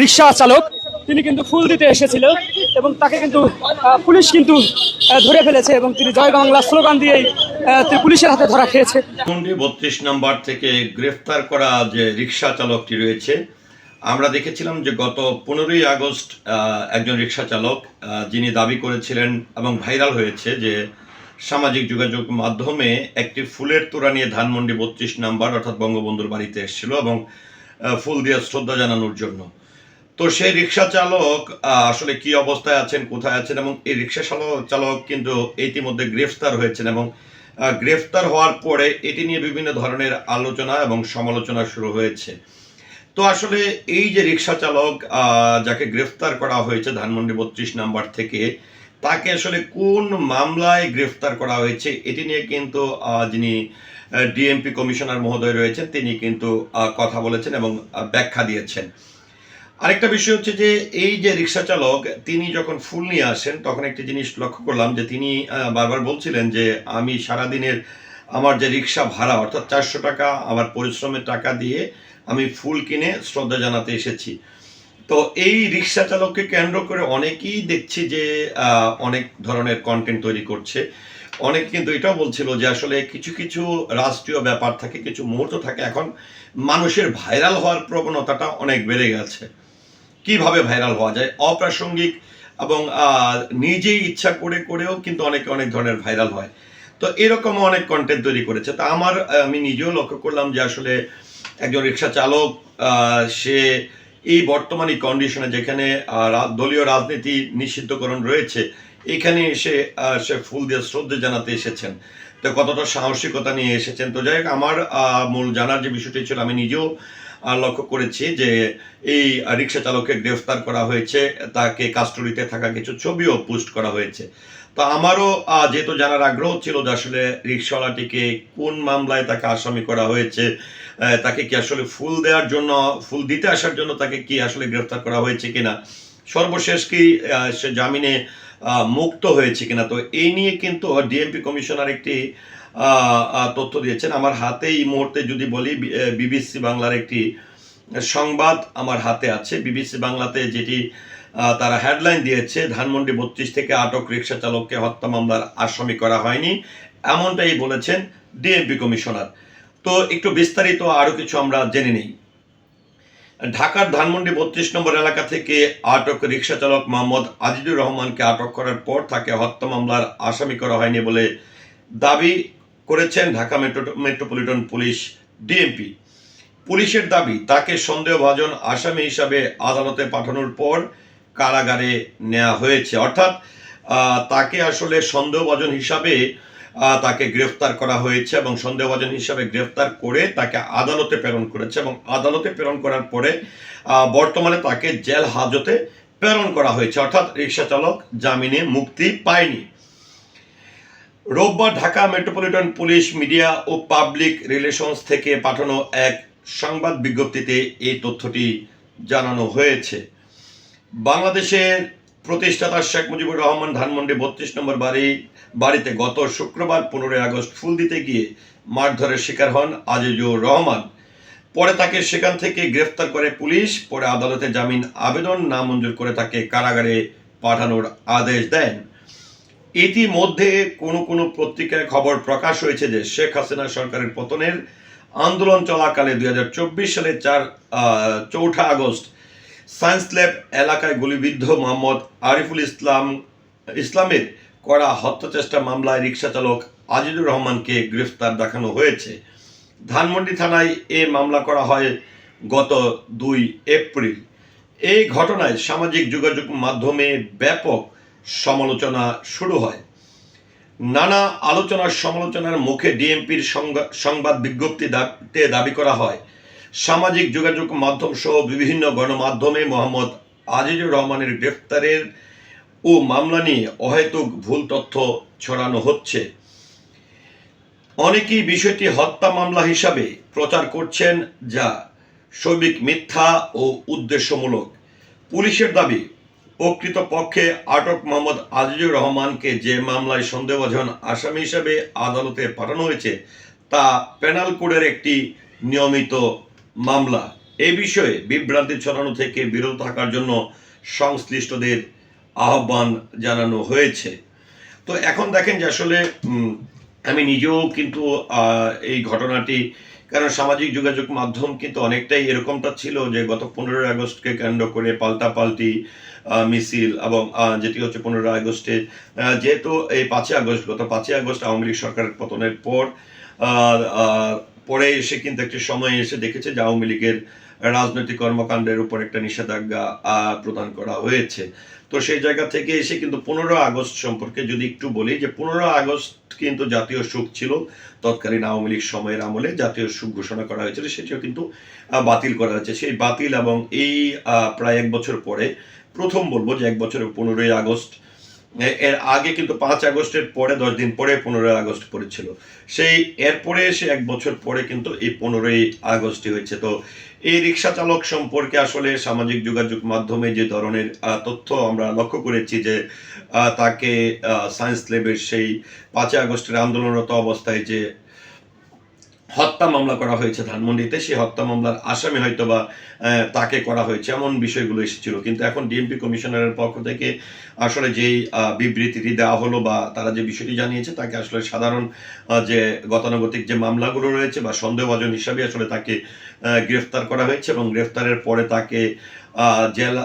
রিক্সা চালক, তিনি কিন্তু ফুল দিতে এসেছিল এবং তাকে কিন্তু পুলিশ কিন্তু ধরে ফেলেছে এবং তিনি জয় বাংলা স্লোগান তিনি পুলিশের হাতে ধরা খেয়েছে। বত্রিশ নম্বর থেকে গ্রেফতার করা যে রিক্সা চালকটি রয়েছে, আমরা দেখেছিলাম যে গত পনেরোই আগস্ট একজন রিক্সা চালক যিনি দাবি করেছিলেন এবং ভাইরাল হয়েছে যে সামাজিক যোগাযোগ মাধ্যমে একটি ফুলের তোড়া নিয়ে ধানমন্ডি বত্রিশ নাম্বার অর্থাৎ বঙ্গবন্ধুর বাড়িতে এসেছিল এবং ফুল দিয়ে শ্রদ্ধা জানানোর জন্য। তো সেই রিক্সা চালক আসলে কি অবস্থায় আছেন, কোথায় আছেন, এবং এই রিক্সা চালক কিন্তু ইতিমধ্যে গ্রেফতার হয়েছেন এবং গ্রেফতার হওয়ার পরে এটি নিয়ে বিভিন্ন ধরনের আলোচনা এবং সমালোচনা শুরু হয়েছে। তো আসলে এই যে রিক্সা চালক যাকে গ্রেফতার করা হয়েছে ধানমন্ডি বত্রিশ নাম্বার থেকে, তাকে আসলে কোন মামলায় গ্রেফতার করা হয়েছে, এটি নিয়ে কিন্তু যিনি ডিএমপি কমিশনার মহোদয় রয়েছেন, তিনি কিন্তু কথা বলেছেন এবং ব্যাখ্যা দিয়েছেন। আরেকটা বিষয় হচ্ছে যে, এই যে রিক্সা চালক, তিনি যখন ফুল নিয়ে আসেন, তখন একটি জিনিস লক্ষ্য করলাম যে, তিনি বারবার বলছিলেন যে, আমি সারাদিনের আমার যে রিক্সা ভাড়া, অর্থাৎ চারশো টাকা, আমার পরিশ্রমের টাকা দিয়ে আমি ফুল কিনে শ্রদ্ধা জানাতে এসেছি। তো এই রিক্সা চালককে কেন্দ্র করে অনেকেই দেখছি যে অনেক ধরনের কন্টেন্ট তৈরি করছে। অনেক কিন্তু এটাও বলছিল যে আসলে কিছু কিছু রাষ্ট্রীয় ব্যাপার থাকে, কিছু মুহূর্ত থাকে, এখন মানুষের ভাইরাল হওয়ার প্রবণতাটা অনেক বেড়ে গেছে। কীভাবে ভাইরাল হওয়া যায়? অপ্রাসঙ্গিক এবং নিজেই ইচ্ছা করে করেও কিন্তু অনেকে অনেক ধরনের ভাইরাল হয়। তো এরকম অনেক কন্টেন্ট তৈরি করেছে। তা আমার আমি নিজেও লক্ষ্য করলাম যে আসলে একজন রিক্সা চালক সে এই বর্তমানে কন্ডিশনে যেখানে দলীয় রাজনীতি নিষিদ্ধকরণ রয়েছে এখানে এসে সে ফুল দিয়ে শ্রদ্ধা জানাতে এসেছেন। তো কতটা সাহসিকতা নিয়ে এসেছেন। তো যাই আমার মূল জানার যে বিষয়টি ছিল, আমি নিজেও লক্ষ্য করেছি যে এই রিক্সা চালককে গ্রেফতার করা হয়েছে। তাকে কাস্টডিতে থাকা কিছু ছবিও পোস্ট করা হয়েছে। তো আমারও যেহেতু জানার আগ্রহ ছিল যে আসলে রিক্সাওয়ালাটিকে কোন মামলায় তাকে আসামি করা হয়েছে তাকে কি আসলে ফুল দেওয়ার জন্য, ফুল দিতে আসার জন্য তাকে কি আসলে গ্রেফতার করা হয়েছে কিনা। সর্বশেষ কি সে জামিনে মুক্ত হয়েছে কিনা, তো এই নিয়ে কিন্তু ডিএমপি কমিশনার একটি তথ্য দিয়েছেন। আমার হাতে এই মুহূর্তে যদি বলি বিবিসি বাংলার একটি সংবাদ আমার হাতে আছে। বিবিসি বাংলাতে যেটি তারা হেডলাইন দিয়েছে, ধানমন্ডি বত্রিশ থেকে আটক রিক্সা চালককে হত্যা মামলার আসামি করা হয়নি, এমনটাই বলেছেন ডিএমপি কমিশনার তো একটু বিস্তারিত আরও কিছু আমরা জেনে নিই। ঢাকার ধানমন্ডি বত্রিশ নম্বর এলাকা থেকে আটক রিক্সা চালক মোহাম্মদ আজিজুর রহমানকে আটক করার পর তাকে হত্যা মামলার আসামি করা হয়নি বলে দাবি করেছেন Dhaka metro metropolitan police DMP. পুলিশের দাবি, তাকে সন্দেহভাজন আসামি হিসাবে আদালতে পাঠানোর পর কারাগারে নেওয়া হয়েছে। অর্থাৎ তাকে আসলে সন্দেহভাজন হিসাবে তাকে গ্রেফতার করা হয়েছে এবং সন্দেহভাজন হিসাবে গ্রেফতার করে তাকে আদালতে প্রেরণ করেছে এবং আদালতে প্রেরণ করার পরে বর্তমানে তাকে জেল হাজতে প্রেরণ করা হয়েছে। অর্থাৎ রিক্সা চালক জামিনে মুক্তি পায়নি। রোববার ঢাকা মেট্রোপলিটন পুলিশ মিডিয়া ও পাবলিক রিলেশনস থেকে পাঠানো এক সংবাদ বিজ্ঞপ্তিতে এই তথ্যটি জানানো হয়েছে। বাংলাদেশের প্রতিষ্ঠাতা শেখ মুজিবুর রহমান ধানমন্ডি বত্রিশ নম্বর বাড়ি বাড়িতে গত শুক্রবার পনেরোই আগস্ট ফুল দিতে গিয়ে মারধরের শিকার হন আজিজুর রহমান। পরে তাকে সেখান থেকে গ্রেফতার করে পুলিশ, পরে আদালতে জামিন আবেদন নামঞ্জুর করে তাকে কারাগারে পাঠানোর আদেশ দেন। ইতিমধ্যে কোনো কোনো পত্রিকায় খবর প্রকাশ হয়েছে যে শেখ হাসিনা সরকারের পতনের আন্দোলন চলাকালে দুই হাজার চব্বিশ সালে চার চৌঠা আগস্ট সায়েন্স ল্যাব এলাকায় গুলিবিদ্ধ মোহাম্মদ আরিফুল ইসলাম, ইসলামের করা হত্যাচেষ্টা মামলায় রিক্সা চালক আজিজুর রহমানকে গ্রেফতার দেখানো হয়েছে। ধানমন্ডি থানায় এ মামলা করা হয় গত দুই এপ্রিল। এই ঘটনায় সামাজিক যোগাযোগ মাধ্যমে ব্যাপক সমালোচনা শুরু হয়। নানা আলোচনার সমালোচনার মুখে ডিএমপির সংবাদ বিজ্ঞপ্তিতে দাবি করা হয়, সামাজিক যোগাযোগ মাধ্যম সহ বিভিন্ন গণমাধ্যমে মোহাম্মদ আজিজুর রহমানের গ্রেফতারের ও মামলা নিয়ে অহেতুক ভুল তথ্য ছড়ানো হচ্ছে। অনেকেই বিষয়টি হত্যা মামলা হিসাবে প্রচার করছেন যা সৈবিক মিথ্যা ও উদ্দেশ্যমূলক। পুলিশের দাবি, প্রকৃতপক্ষে আটক মোহাম্মদ আজিজুর রহমানকে যে মামলায় সন্দেহভাজন আসামি হিসাবে আদালতে পাঠানো হয়েছে, তা পেনাল কোডের একটি নিয়মিত মামলা। এ বিষয়ে বিভ্রান্তি ছড়ানো থেকে বিরত থাকার জন্য সংশ্লিষ্টদের আহ্বান জানানো হয়েছে। তো এখন দেখেন যে আসলে আমি নিজেও কিন্তু এই ঘটনাটি, কারণ সামাজিক যোগাযোগ মাধ্যম কিন্তু অনেকটাই এরকমটা ছিল যে গত পনেরোই আগস্টকে কেন্দ্র করে পাল্টাপাল্টি মিছিল এবং যেটি হচ্ছে পনেরোই আগস্টে যেহেতু এই পাঁচই আগস্ট, গত পাঁচই আগস্ট আওয়ামী লীগ সরকারের পতনের পর পরে এসে কিন্তু একটি সময় এসে দেখেছে যে আওয়ামী লীগের রাজনৈতিক কর্মকাণ্ডের উপর একটা নিষেধাজ্ঞা প্রদান করা হয়েছে। তো সেই জায়গা থেকে এসে কিন্তু পনেরো আগস্ট সম্পর্কে যদি একটু বলি, যে পনেরো আগস্ট কিন্তু জাতীয় সুখ ছিল। তৎকালীন আওয়ামী লীগ সময়ের আমলে জাতীয় সুখ ঘোষণা করা হয়েছিল, সেটিও কিন্তু বাতিল করা হয়েছে। সেই বাতিল এবং এই প্রায় এক বছর পরে প্রথম বলব যে এক বছরের পনেরোই আগস্ট এর আগে কিন্তু পাঁচ আগস্টের পরে, দশ দিন পরে পনেরোই আগস্ট পড়েছিল। সেই এরপরে এসে এক বছর পরে কিন্তু এই পনেরোই আগস্টই হয়েছে। তো এই রিক্সা চালক সম্পর্কে আসলে সামাজিক যোগাযোগ মাধ্যমে যে ধরনের তথ্য আমরা লক্ষ্য করেছি যে তাকে সায়েন্স ল্যাবের সেই পাঁচই আগস্টের আন্দোলনরত অবস্থায় যে হত্যা মামলা করা হয়েছে ধানমন্ডিতে, সেই হত্যা মামলার আসামি হয়তো বা তাকে করা হয়েছে, এমন বিষয়গুলো এসেছিল। কিন্তু এখন ডিএমপি কমিশনারের পক্ষ থেকে আসলে যেই বিবৃতিটি দেওয়া হলো বা তারা যে বিষয়টি জানিয়েছে, তাকে আসলে সাধারণ যে গতানুগতিক যে মামলাগুলো রয়েছে বা সন্দেহভাজন হিসাবে আসলে তাকে গ্রেফতার করা হয়েছে এবং গ্রেফতারের পরে তাকে জেল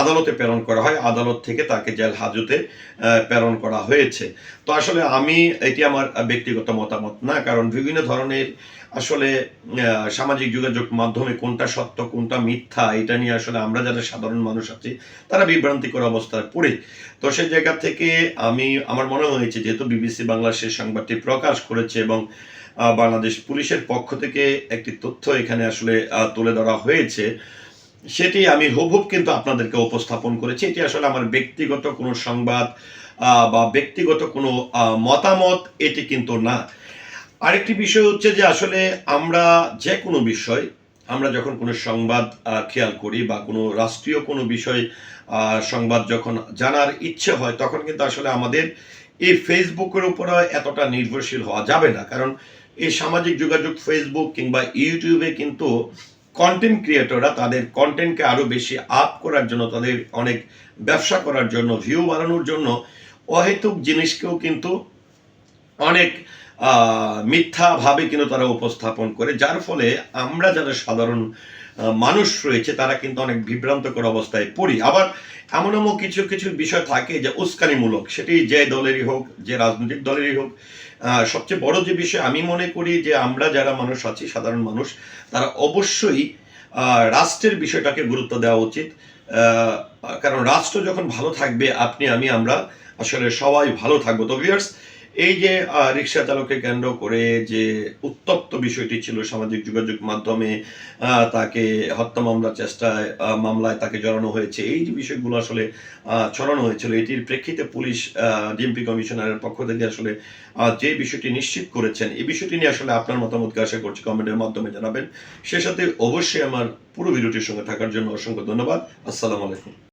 আদালতে প্রেরণ করা হয়। আদালত থেকে তাকে জেল হাজতে প্রেরণ করা হয়েছে। তো আসলে আমি, এটি আমার ব্যক্তিগত মতামত না, কারণ বিভিন্ন ধরনের আসলে সামাজিক যোগাযোগ মাধ্যমে কোনটা সত্য, কোনটা মিথ্যা, এটা নিয়ে আসলে আমরা যারা সাধারণ মানুষ আছি, তারা বিভ্রান্তিকর অবস্থায় পড়ে। তো সেই জায়গা থেকে আমি, আমার মনে হয়েছে, যেহেতু বিবিসি বাংলা সে সংবাদটি প্রকাশ করেছে এবং বাংলাদেশ পুলিশের পক্ষ থেকে একটি তথ্য এখানে আসলে তুলে ধরা হয়েছে সেটি আমি হুবহুব কিন্তু আপনাদেরকে উপস্থাপন করেছি। এটি আসলে আমার ব্যক্তিগত কোনো সংবাদ বা ব্যক্তিগত কোনো মতামত, এটি কিন্তু না। আরেকটি বিষয় হচ্ছে যে আসলে আমরা যে কোনো বিষয়, আমরা যখন কোনো সংবাদ খেয়াল করি বা কোনো রাষ্ট্রীয় কোনো বিষয় সংবাদ যখন জানার ইচ্ছে হয়, তখন কিন্তু আসলে আমাদের এই ফেসবুকের উপরে এতটা নির্ভরশীল হওয়া যাবে না। কারণ এই সামাজিক যোগাযোগ ফেসবুক কিংবা ইউটিউবে কিন্তু কন্টেন্ট ক্রিয়েটররা তাদের কন্টেন্টকে আরও বেশি আপ করার জন্য, তাদের অনেক ব্যবসা করার জন্য ভিউ বাড়ানোর জন্য অহেতুক জিনিসকেও কিন্তু অনেক মিথ্যাভাবে কিন্তু তারা উপস্থাপন করে। যার ফলে আমরা যারা সাধারণ মানুষ রয়েছে, তারা কিন্তু অনেক বিভ্রান্তকর অবস্থায় পড়ি। আবার এমন এমন কিছু কিছু বিষয় থাকে যে উস্কানিমূলক, সেটি যে দলেরই হোক, যে রাজনৈতিক দলেরই হোক সবচেয়ে বড় যে বিষয় আমি মনে করি যে আমরা যারা মানুষ আছি, সাধারণ মানুষ, তারা অবশ্যই রাষ্ট্রের বিষয়টাকে গুরুত্ব দেওয়া উচিত। কারণ রাষ্ট্র যখন ভালো থাকবে, আপনি, আমি, আমরা আসলে সবাই ভালো থাকব। তো ভিউয়ার্স এই যে রিক্সা চালককে কেন্দ্র করে যে উত্তপ্ত বিষয়টি ছিল সামাজিক যোগাযোগ মাধ্যমে তাকে হত্যা মামলা চেষ্টায় মামলায় তাকে জড়ানো হয়েছে, এই যে বিষয়গুলো আসলে ছড়ানো হয়েছিল, এটির প্রেক্ষিতে পুলিশ ডিএমপি কমিশনারের পক্ষ থেকে আসলে যে বিষয়টি নিশ্চিত করেছেন, এই বিষয়টি নিয়ে আসলে আপনার মতামতকে আশা করছি কমেন্টের মাধ্যমে জানাবেন। সে সাথে অবশ্যই আমার পুরো ভিডিওটির সঙ্গে থাকার জন্য অসংখ্য ধন্যবাদ। আসসালামু আলাইকুম।